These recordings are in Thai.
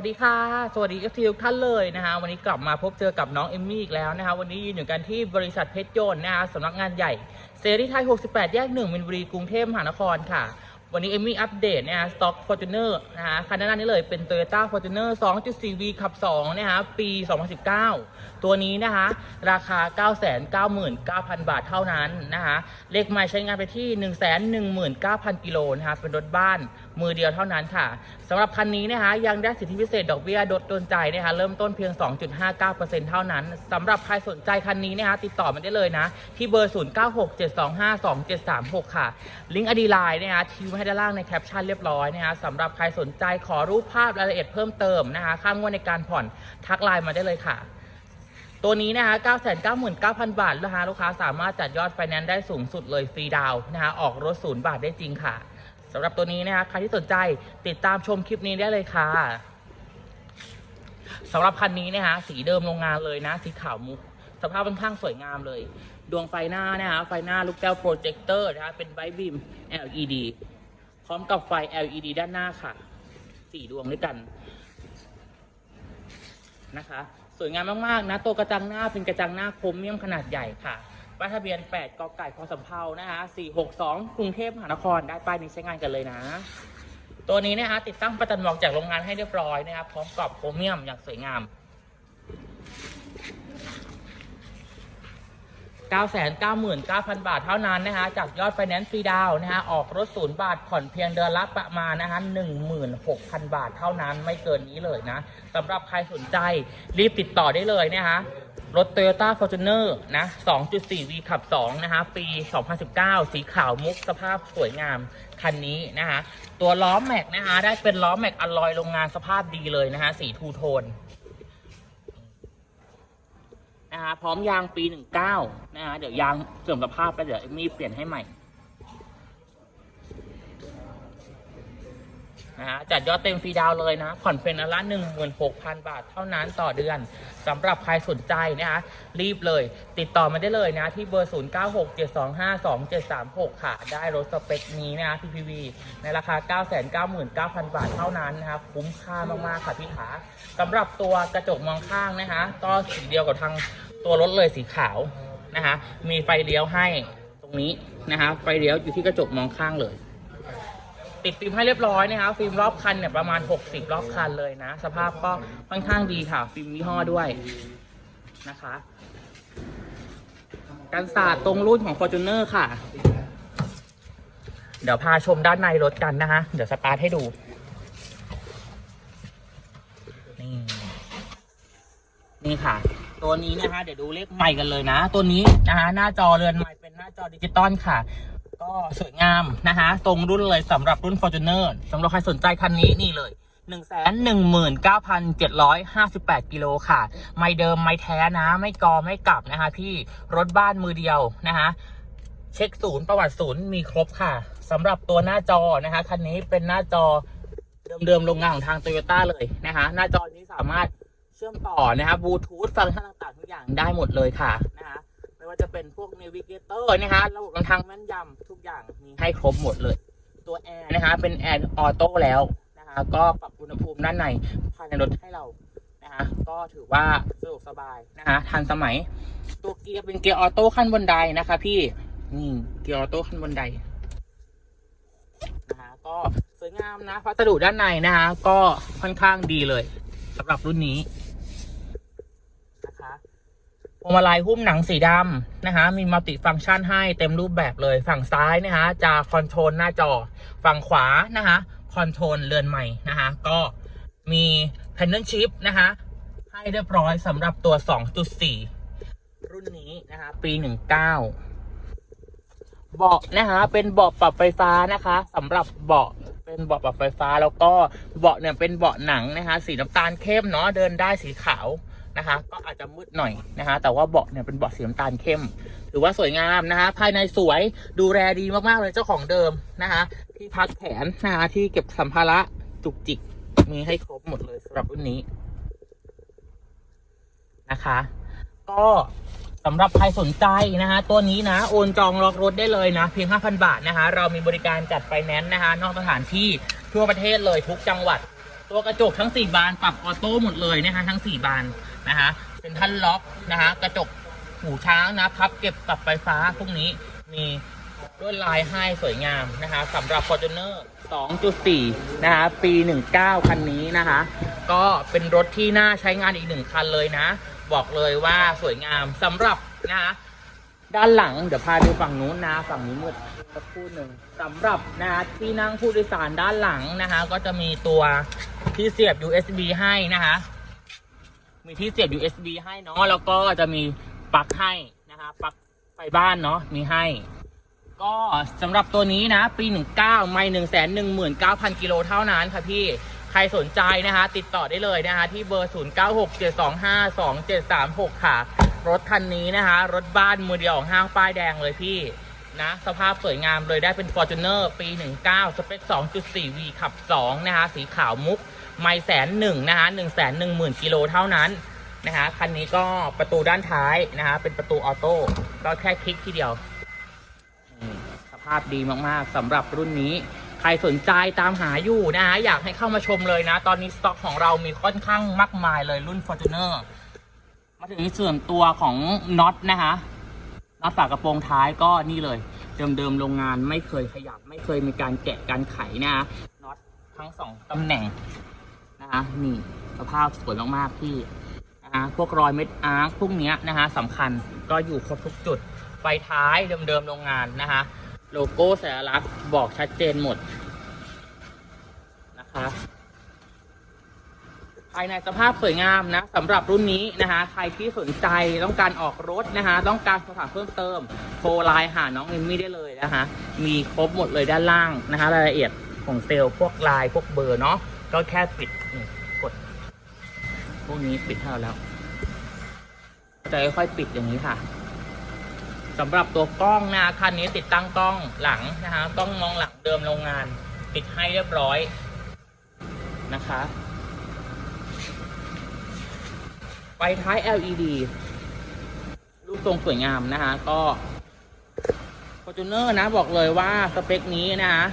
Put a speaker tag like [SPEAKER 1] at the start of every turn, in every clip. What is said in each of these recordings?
[SPEAKER 1] วัสดีค่ะ สวัสดีทุกท่านเลยนะคะวันนี้กลับมาพบเจอกับน้องเอมมี่อีกแล้วนะคะวันนี้ยืนอยู่กันที่บริษัทเพชรยนต์นะคะสำนักงานใหญ่เซรีไทย 68 แยก1มินบุรีกรุงเทพมหานครค่ะ วันนี้เอมี่อัปเดตนะคะสต็อก Fortuner นะคะคันหน้านี้เลยเป็น Toyota Fortuner 2.4V ขับ2นะคะปี 2019 ตัวนี้นะคะราคา 999,000 บาทเท่านั้นนะคะเลขไม้ใช้งานไปที่ 119,000 กิโลนะคะเป็นรถบ้านมือเดียวเท่านั้นค่ะสำหรับคันนี้นะคะยังได้สิทธิพิเศษดอกเบี้ยลดโดนใจนะคะเริ่มต้นเพียง 2.59%เท่านั้นสำหรับใครสนใจคันนี้นะคะติดต่อมาได้เลยนะที่เบอร์ 0967252736 ค่ะลิงก์อดีไลน์นะคะให้ด้านล่างในแคปชั่นเรียบร้อยนะคะสำหรับใครสนใจขอรูปภาพรายละเอียดเพิ่มเติมนะคะค่างวดในการผ่อนทักไลน์มาได้เลยค่ะ ตัวนี้นะคะ 999,000 บาทนะคะลูกค้าสามารถจัดยอดไฟแนนซ์ได้สูงสุดเลยฟรีดาวน์นะคะออกรถศูนย์บาทได้จริงค่ะสำหรับตัวนี้นะคะใครที่สนใจติดตามชมคลิปนี้ได้เลยค่ะสำหรับคันนี้นะคะสีเดิมโรงงานเลยนะ สีขาวมุกสภาพค่อนข้างสวยงามเลย ดวงไฟหน้านะคะไฟหน้าลูกแก้วโปรเจคเตอร์นะคะเป็นไบบีม LED พร้อมกับไฟ LED ด้านหน้าค่ะสี่ดวงด้วยกันนะคะ สวยงามมากๆ นะ ตัวกระจังหน้าเป็นกระจังหน้าคมเมี่ยมขนาดใหญ่ค่ะป้ายทะเบียน 8กไก่พอสำเภานะคะ462 กรุงเทพมหานครได้ป้ายนี้ใช้งานกันเลยนะ ตัวนี้นะคะติดตั้งประจันบอกจากโรงงานให้เรียบร้อยนะครับพร้อมกรอบโครเมียมอย่างสวยงาม 999,000 บาทเท่านั้นนะคะจากยอดไฟแนนซ์ฟรีดาวนะคะออกรถศูนย์บาทผ่อนเพียงเดือนละประมาณนะคะ16,000 บาทเท่านั้นไม่เกินนี้เลยนะสำหรับใครสนใจรีบติดต่อได้เลยนะคะรถ Toyota Fortuner นะ 2.4V ขับ 2 นะคะ ปี 2019 สีขาวมุกสภาพสวยงาม คันนี้นะคะ ตัวล้อแม็กนะคะ ได้เป็นล้อแม็กอลลอยโรงงานสภาพดีเลยนะคะ สีทูโทน นะคะพร้อมยางปี 19 นะคะเดี๋ยวยางเสื่อมสภาพแล้วเดี๋ยวเอมมี่เปลี่ยนให้ใหม่นะฮะจัดยอดเต็มฟรีดาวเลยนะผ่อนเป็นอันละ16,000 บาทเท่านั้นต่อเดือนสำหรับใครสนใจนะคะรีบเลย ติดต่อมาได้เลยนะ ที่เบอร์ 0967252736 ค่ะ ได้รถสเปคนี้นะ PPV ในราคา 999,000 บาทเท่านั้นนะคะคุ้มค่ามาก ๆ ค่ะพี่ขาสำหรับตัวกระจกมองข้างนะคะก็สีเดียวกับทาง ตัวรถเลยสีขาวนะคะมีไฟเลี้ยวให้ตรงนี้นะคะไฟเลี้ยวอยู่ที่กระจกมองข้างเลย ติดฟิล์มให้เรียบร้อยนะคะฟิล์มรอบคันเนี่ยประมาณ 60 รอบคันเลยนะ สภาพก็ค่อนข้างดีค่ะ ฟิล์มยี่ห้อด้วยนะคะกันศาสตร์ตรงรุ่นของ Fortuner ค่ะ เดี๋ยวพาชมด้านในรถกันนะคะ เดี๋ยวสตาร์ทให้ดู นี่ นี่ค่ะ ตัวนี้นะคะเดี๋ยวดูเลขใหม่กันเลยนะ ตัวนี้นะคะหน้าจอเรือนใหม่เป็นหน้าจอดิจิตอลค่ะ ก็สวยงามนะคะตรงรุ่นเลยสำหรับรุ่น Fortuner สำหรับใครสนใจคันนี้นี่เลย1 1 9 7 5 8กิโลค่ะ ไม่เดิมไม่แท้นะ ไม่กอไม่กลับนะคะ พี่รถบ้านมือเดียวนะคะเช็คศูนย์ประวัติศูนย์มีครบค่ะสำหรับตัวหน้าจอนะคะคันนี้เป็นหน้าจอเดิมๆโรงงานของทางโตโยต้าเลยนะคะ หน้าจอนี้สามารถ เชื่อมต่อนะคะบบลูทูธฟังก์ชันต่างๆ ทุกอย่างได้หมดเลยค่ะนะคะไม่ว่าจะเป็นพวก Navigator นะคะระบบนำทางแม่นยำทุกอย่างมีให้ครบหมดเลย ตัวแอร์นะคะเป็นแอร์ออโต้แล้วนะคะก็ปรับอุณหภูมิด้านในภายในรถให้เรานะคะก็ถือว่าสะดวกสบายนะคะทันสมัย ตัวเกียร์เป็นเกียร์ออโต้ขั้นบนไดนะคะ พี่นี่เกียร์ออโต้ขั้นบนไดนะคะก็สวยงามนะพัสดุด้านในนะคะก็ค่อนข้างดีเลยสำหรับรุ่นนี้ วงมาลัยหุ้มหนังสีดำนะคะ มีมัลติฟังก์ชันให้เต็มรูปแบบเลย ฝั่งซ้ายนะคะ จะคอนโทรลหน้าจอ ฝั่งขวานะคะ คอนโทรลเรือนใหม่นะคะ ก็มีแพนเดิลชิพนะคะ ให้เรียบร้อยสำหรับตัว 2.4 รุ่นนี้นะคะ ปี 19 เบาะนะคะ เป็นเบาะปรับไฟฟ้านะคะสำหรับเบาะเป็นเบาะปรับไฟฟ้าแล้วก็เบาะเนี่ยเป็นเบาะหนังนะคะ สีน้ำตาลเข้มเนาะเดินได้สีขาว นะคะ ก็อาจจะมืดหน่อยนะคะ แต่ว่าเบาะเนี่ยเป็นเบาะสีน้ำตาลเข้ม ถือว่าสวยงามนะคะ ภายในสวยดูแลดีมากๆเลยเจ้าของเดิมนะคะ ที่พักแขนนะคะที่เก็บสัมภาระจุกจิกมีให้ครบหมดเลยสำหรับรุ่นนี้นะคะ ก็สำหรับใครสนใจนะคะ ตัวนี้นะโอนจองล็อกรถได้เลยนะ เพียง 5,000 บาทนะคะ เรามีบริการจัดไฟแนนซ์นะคะ นอกสถานที่ทั่วประเทศเลยทุกจังหวัด ตัวกระจกทั้ง 4 บานปรับออโต้หมดเลยนะคะทั้ง 4 บาน นะคะเซ็นทรัลล็อกนะคะกระจกหูช้างนะพับเก็บปรับไฟฟ้าพวกนี้มีลวดลายให้สวยงามนะคะสำหรับ Fortuner 2.4 นะคะ ปี 19 คันนี้นะคะ ก็เป็นรถที่น่าใช้งานอีกหนึ่งคันเลยนะ บอกเลยว่าสวยงามสำหรับนะคะด้านหลังเดี๋ยวพาดูฝั่งนู้นนะฝั่งนี้มืดสักครู่หนึ่งสำหรับนะคะที่นั่งผู้โดยสารด้านหลังนะคะ ก็จะมีตัวที่เสียบ USB ให้นะคะ มีที่เสียบ USB ให้เนาะแล้วก็จะมีปลั๊กให้นะคะปลั๊กไฟบ้านเนาะมีให้ ก็สำหรับตัวนี้นะ ปี 19 ไม่ 1 1 9 0 0 0 กิโลเท่านั้นค่ะพี่ใครสนใจนะคะ ติดต่อได้เลยนะคะ ที่เบอร์ 0967252736 ค่ะ รถคันนี้นะคะ รถบ้านมือเดียวของห้างป้ายแดงเลยพี่ นะ สภาพสวยงามเลยได้เป็น Fortuner ปี 19 สเปค 2.4V ขับ 2 นะคะ สีขาวมุก ไม่แสนหนึ่งนะคะ1 1 0 0 0 0กิโลเท่านั้นนะคะ คันนี้ก็ประตูด้านท้ายนะคะ เป็นประตูออโต้ ก็แค่คลิกทีเดียว สภาพดีมากๆสำหรับรุ่นนี้ ใครสนใจตามหาอยู่นะฮะอยากให้เข้ามาชมเลยนะ ตอนนี้สต็อกของเรามีค่อนข้างมากมายเลยรุ่น Fortuner มาถึงส่วนตัวของน็อตนะคะ น็อตฝากระโปรงท้ายก็นี่เลย เดิมๆโรงงานไม่เคยขยับ ไม่เคยมีการแกะการไขนะฮะน็อตทั้งสองตำแหน่งนะคะนี่สภาพสวยมากๆพี่นะฮะพวกรอยเม็ดอาร์คพวกเนี้ยนะคะสำคัญก็อยู่ครบทุกจุด ไฟท้ายเดิมๆโรงงานนะคะโลโก้สัญลักษณ์บอกชัดเจนหมดนะคะายในสภาพสวยงามนะสำหรับรุ่นนี้นะคะใครที่สนใจต้องการออกรถนะคะต้องการสอบถามเพิ่มเติมโทรไลน์หาน้องเอมมี่ได้เลยนะคะมีครบหมดเลยด้านล่างนะคะรายละเอียดของเซลล์พวกไลน์พวกเบอร์เนาะก็แค่ปิดนี่กด พวกนี้ปิดให้เราแล้วจะค่อยๆปิดอย่างนี้ค่ะสำหรับตัวกล้องนะคันนี้ติดตั้งกล้องหลังนะคะกล้องมองหลังเดิมโรงงาน ติดให้เรียบร้อยนะคะ ไฟท้าย LED รูปทรงสวยงามนะคะ ก็ Fortuner นะบอกเลยว่าสเปคนี้นะคะ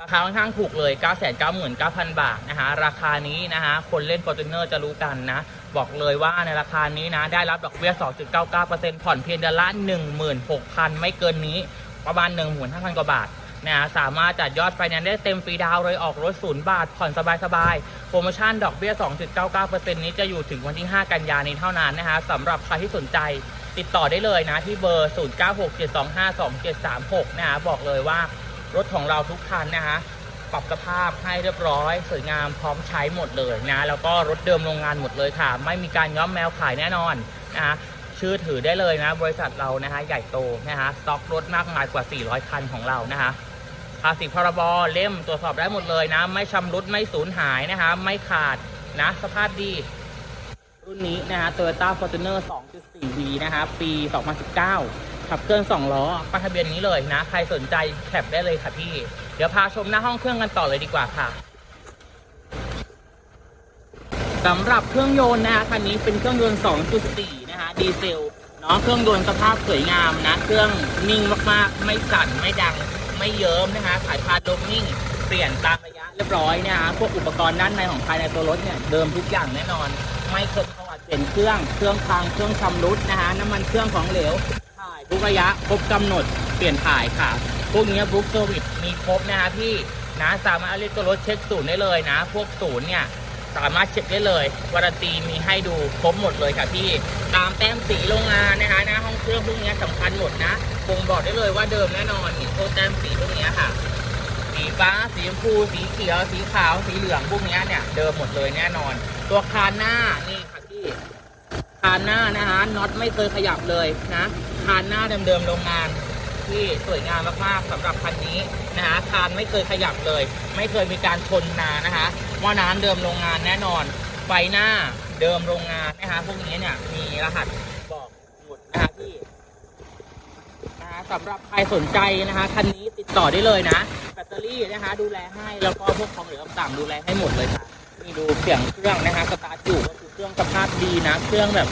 [SPEAKER 1] ราคาค่อนข้างถูกเลย 999,000 บาทนะคะ ราคานี้นะคะคนเล่น Fortuner จะรู้กันนะ บอกเลยว่าในราคานี้นะ ได้รับดอกเบี้ย 2.99%ผ่อนเพียงเดือนละ16,000 ไม่เกินนี้ ประมาณ 15,000 กว่าบาท นะสามารถจัดยอดไฟแนนซ์ได้เต็มฟรีดาวเลยออกรถศูนย์บาท ผ่อนสบายๆโปรโมชั่นดอกเบี้ย 2.99%นี้จะอยู่ถึงวันที่ 5 กันยายนนี้เท่านั้นนะคะสำหรับใครที่สนใจติดต่อได้เลยนะที่เบอร์ 0967252736 นะคะบอกเลยว่ารถของเราทุกคันนะคะปรับสภาพให้เรียบร้อย สวยงามพร้อมใช้หมดเลยนะแล้วก็รถเดิมโรงงานหมดเลยค่ะ ไม่มีการย้อมแมวขายแน่นอนนะคะชื่อถือได้เลยนะ บริษัทเรานะคะใหญ่โตนะคะสต็อกรถมากมายกว่า 400 คันของเรานะคะ ภาษีพรบเล่มตรวจสอบได้หมดเลยนะ ไม่ชำรุดไม่สูญหายนะคะ ไม่ขาดนะ สภาพดี รุ่นนี้นะคะ Toyota Fortuner 2.4V นะคะ ปี 2019 ขับเคลื่อน2ล้อป้ายทะเบียนนี้เลยนะ ใครสนใจแคปได้เลยค่ะพี่ เดี๋ยวพาชมหน้าห้องเครื่องกันต่อเลยดีกว่าค่ะสำหรับเครื่องยนต์นะคะคันนี้เป็นเครื่องยนต์ 2.4 นะคะ ดีเซลเนาะเครื่องยนต์สภาพสวยงามนะ เครื่องนิ่งมากๆ ไม่สั่นไม่ดัง ไม่เยิ้มนะคะสายพานลมนิ่ง เปลี่ยนตามระยะเรียบร้อยนะคะพวกอุปกรณ์ด้านในของภายในตัวรถเนี่ยเดิมทุกอย่างแน่นอน ไม่เคยมีประวัติเปลี่ยนเครื่องเครื่องพังเครื่องชำรุดนะคะน้ำมันเครื่องของเหลวถ่ายทุกระยะครบกำหนดเปลี่ยนถ่ายค่ะ พวกนี้บุ๊กเซอร์วิสมีครบนะคะพี่นะสามารถเรียกตัวรถเช็คศูนย์ได้เลยนะ พวกศูนย์เนี่ย สามารถเช็คได้เลยวารันตีมีให้ดูครบหมดเลยค่ะพี่ตามแต้มสีโรงงานนะคะหน้าห้องเครื่องพวกนี้สำคัญหมดนะบ่งบอกได้เลยว่าเดิมแน่นอนนี่พวกแต้มสีพวกนี้ค่ะ สีฟ้าสีชมพูสีเขียว สีขาว สีเหลืองพวกนี้เนี่ยเดิมหมดเลยแน่นอน ตัวคานหน้านี่ค่ะพี่คานหน้านะคะน็อตไม่เคยขยับเลยนะคานหน้าเดิมๆโรงงาน ที่สวยงามมากๆสำหรับคันนี้นะคะคานไม่เคยขยับเลย ไม่เคยมีการชนนานะคะว่าน้ำเดิมโรงงานแน่นอน ไฟหน้าเดิมโรงงานนะคะพวกนี้เนี่ยมีรหัสบอกหมดนะคะพี่นะคะสำหรับใครสนใจนะคะคันนี้ติดต่อได้เลยนะแบตเตอรี่นะคะดูแลให้แล้วก็พวกของเหลือต่างๆดูแลให้หมดเลยค่ะนี่ดูเสียงเครื่องนะคะสตาร์ทอยู่ก็คือเครื่องสภาพดีนะ เครื่องแบบ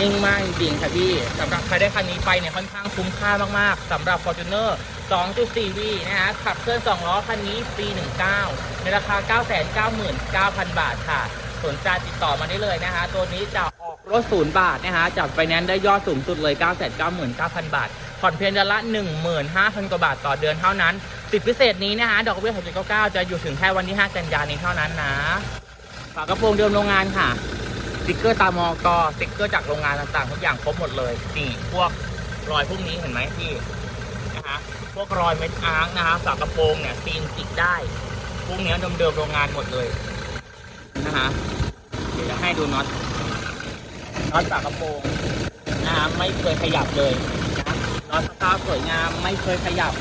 [SPEAKER 1] นิ่งมากจริงๆค่ะพี่สำหรับใครได้คันนี้ไปเนี่ยค่อนข้างคุ้มค่ามากๆสำหรับ Fortuner 2.4V นะฮะขับเคลื่อน 2 ล้อคันนี้ปี 19 ในราคา 999,000 บาทค่ะ สนใจติดต่อมาได้เลยนะฮะตัวนี้จะออกรถศูนย์บาทนะฮะจับไฟแนนซ์ได้ยอดสูงสุดเลย 999,000 บาท ผ่อนเพียงเดือนละ 15,000 กว่าบาทต่อเดือนเท่านั้น สิทธิพิเศษนี้นะฮะดอกเบี้ย6.99 จะอยู่ถึงแค่วันที่ 5 กันยายนนี้เท่านั้นนะฝากระโปรงเดิมโรงงานค่ะ ติ๊กเกอร์ตามอกสติ๊กเกอร์จากโรงงานต่างๆทุกอย่างครบหมดเลยนี่พวกรอยพวกนี้เห็นไหมพี่นะฮะพวกรอยเม็ดอาร์คนะฮะฝากระโปรงเนี่ยซีนจิกได้ พวกเนี้ยเดิมๆโรงงานหมดเลยนะฮะเดี๋ยวจะให้ดูน็อตน็อตฝากระโปรงนะฮะไม่เคยขยับเลยนะน็อตสตาร์สวยงามไม่เคยขยับ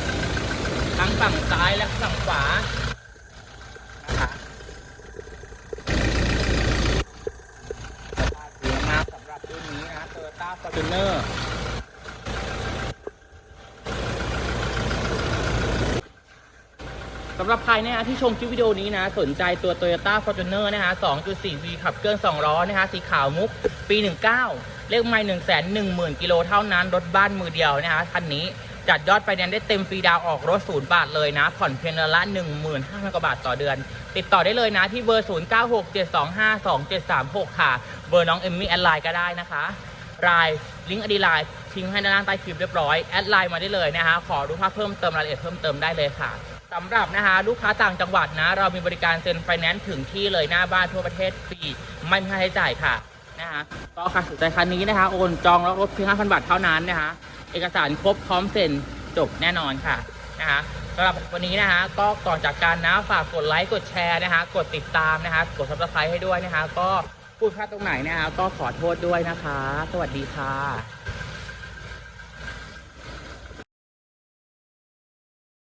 [SPEAKER 1] ทั้งฝั่งซ้ายและฝั่งขวา นะคะสวยมาก สำหรับรุ่นนี้นะ Toyota Fortuner สำหรับใครนะฮะที่ชมคลิปวิดีโอนี้นะ สนใจตัว Toyota Fortuner นะฮะ 2.4V ขับเคลื่อน 2 ล้อนะฮะ สีขาวมุก ปี 19 เลขไม่1 1 0 0 0 0 กิโลเท่านั้น รถบ้านมือเดียวนะฮะคันนี้ จัดยอดไฟแนนซ์ได้เต็มฟรีดาวออกรถศูนย์บาทเลยนะ ผ่อนเพียงเดือนละ15,000กว่าบาทต่อเดือน ติดต่อได้เลยนะที่เบอร์0967252736ค่ะ เบอร์น้องเอมมี่แอดไลน์ก็ได้นะคะรายลิงก์อดีไลน์ทิ้งให้ด้านล่างใต้คลิปเรียบร้อยแอดไลน์มาได้เลยนะคะ ขอดูภาพเพิ่มเติมรายละเอียดเพิ่มเติมได้เลยค่ะสำหรับนะคะลูกค้าต่างจังหวัดนะ เรามีบริการเซ็นไฟแนนซ์ถึงที่เลยหน้าบ้านทั่วประเทศฟรีไม่มีค่าใช้จ่ายค่ะนะคะก็ใครสนใจคันนี้นะคะโอนจองแล้วรถเพียง5,000บาทเท่านั้นนะคะ เอกสารครบพร้อมเซ็นจบแน่นอนค่ะนะคะสำหรับวันนี้นะคะก็ก่อนจากการนะฝากกดไลค์กดแชร์นะคะ กดติดตามนะคะ กดซับสไครต์ให้ด้วยนะคะ ก็พูดพลาดตรงไหนนะคะก็ขอโทษด้วยนะคะ สวัสดีค่ะ